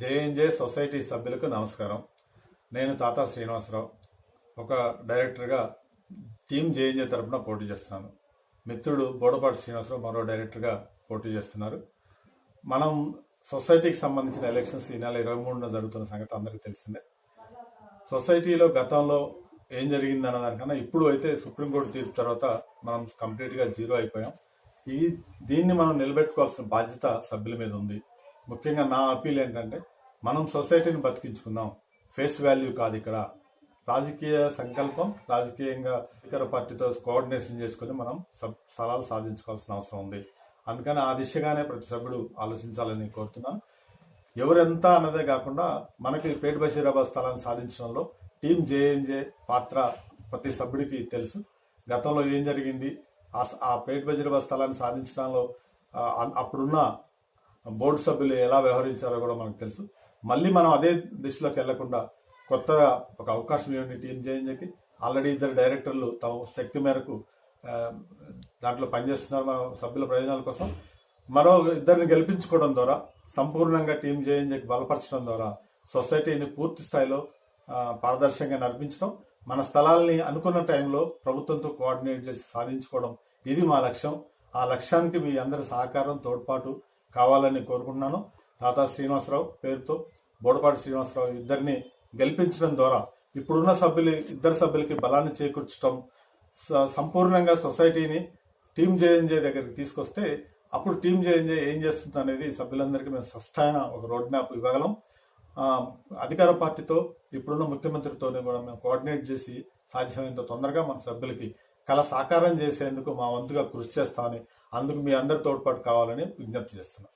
JNJ society సభ్యులకు నమస్కారం. నేను తాతా శ్రీనివాసరావు ఒక డైరెక్టర్గా టీం జేఎన్జే తరపున పోటీ చేస్తున్నాను. మిత్రుడు బోడపాటి శ్రీనివాసరావు మరో డైరెక్టర్గా పోటీ చేస్తున్నారు. మనం సొసైటీకి సంబంధించిన ఎలక్షన్స్ ఈ నెల ఇరవై మూడున జరుగుతున్న సంగతి అందరికీ తెలిసిందే. సొసైటీలో గతంలో ఏం జరిగింది అన్న దానికన్నా ఇప్పుడు అయితే సుప్రీంకోర్టు తీర్పు తర్వాత మనం కంప్లీట్గా జీరో అయిపోయాం. ఈ దీన్ని మనం నిలబెట్టుకోవాల్సిన బాధ్యత సభ్యుల మీద ఉంది. ముఖ్యంగా నా అపీల్ ఏంటంటే మనం సొసైటీని బతికించుకుందాం. ఫేస్ వాల్యూ కాదు ఇక్కడ. రాజకీయ సంకల్పం రాజకీయంగా ఇతర పార్టీతో కోఆర్డినేషన్ చేసుకుని మనం సబ్ స్థలాలు సాధించుకోవాల్సిన అవసరం ఉంది. అందుకని ఆ దిశగానే ప్రతి సభ్యుడు ఆలోచించాలని కోరుతున్నాను. ఎవరెంత అన్నదే కాకుండా మనకి పేట బషీరాబాద్ స్థలాన్ని సాధించడంలో టీం జేఎన్జే పాత్ర ప్రతి సభ్యుడికి తెలుసు. గతంలో ఏం జరిగింది? ఆ ఆ పేట బషీరాబాద్ స్థలాన్ని సాధించడంలో అప్పుడున్న బోర్డు సభ్యులు ఎలా వ్యవహరించారో కూడా మనకు తెలుసు. మళ్ళీ మనం అదే దిశలోకి వెళ్ళకుండా కొత్తగా ఒక అవకాశం ఇవ్వండి టీం జేఎన్జేకి ఆల్రెడీ ఇద్దరు డైరెక్టర్లు తమ శక్తి మేరకు దాంట్లో పనిచేస్తున్నారు మన సభ్యుల ప్రయోజనాల కోసం. మరో ఇద్దరిని గెలిపించుకోవడం ద్వారా సంపూర్ణంగా టీం జేఎన్జేకి బలపరచడం ద్వారా సొసైటీని పూర్తి స్థాయిలో పారదర్శకంగా నడిపించడం మన స్థలాల్ని అనుకున్న టైంలో ప్రభుత్వంతో కోఆర్డినేట్ చేసి సాధించుకోవడం ఇది మా లక్ష్యం. ఆ లక్ష్యానికి మీ అందరి సహకారం తోడ్పాటు కావాలని కోరుకుంటున్నాను. తాతా శ్రీనివాసరావు పేరుతో బోడపాటి శ్రీనివాసరావు ఇద్దరిని గెలిపించడం ద్వారా ఇప్పుడున్న సభ్యులు ఇద్దరు సభ్యులకి బలాన్ని చేకూర్చడం స- సంపూర్ణంగా సొసైటీని టీం జేఎన్జే దగ్గరికి తీసుకొస్తే అప్పుడు టీం జేఎన్జే ఏం చేస్తుంది అనేది సభ్యులందరికీ మేము స్పష్టమైన ఒక రోడ్ మ్యాప్ ఇవ్వగలం. అధికార పార్టీతో ఇప్పుడున్న ముఖ్యమంత్రితోనే కూడా మేము కోఆర్డినేట్ చేసి సాధ్యమైనంత తొందరగా మన సభ్యులకి కళ సాకారం చేసేందుకు మా వంతుగా కృషి చేస్తామని అందుకు మీ అందరి తోడ్పాటు కావాలని విజ్ఞప్తి చేస్తున్నాం.